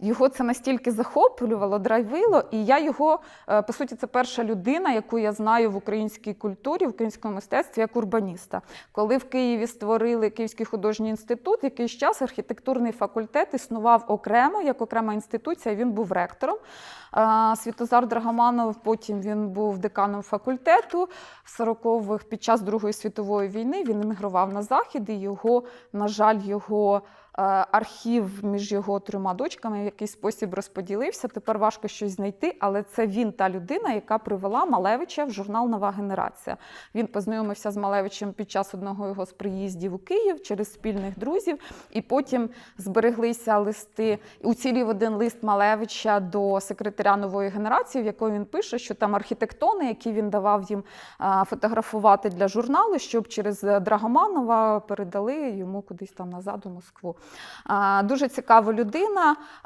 його це настільки захоплювало, драйвило, і я його, е, по суті, це перша людина, яку я знаю в українській культурі, в українському мистецтві як урбаніста. Коли в Києві створили Київський художній інститут, якийсь час архітектурний факультет існував окремо, як окрема інституція, він був ректором. Світозар Драгоманов, потім він був деканом факультету. В 40-х під час Другої світової війни він емігрував на захід, і його, на жаль, його е, архів між його трьома дочками якийсь спосіб розподілився. Тепер важко щось знайти, але це він та людина, яка привела Малевича в журнал Нова генерація. Він познайомився з Малевичем під час одного його з приїздів у Київ через спільних друзів, і потім збереглися листи. Уцілів один лист Малевича до секретаря нової генерації, в якому він пише, що там архітектони, які він давав їм фотографувати для журналу, щоб через Драгоманова передали йому кудись там назад у Москву. Дуже цікава людина.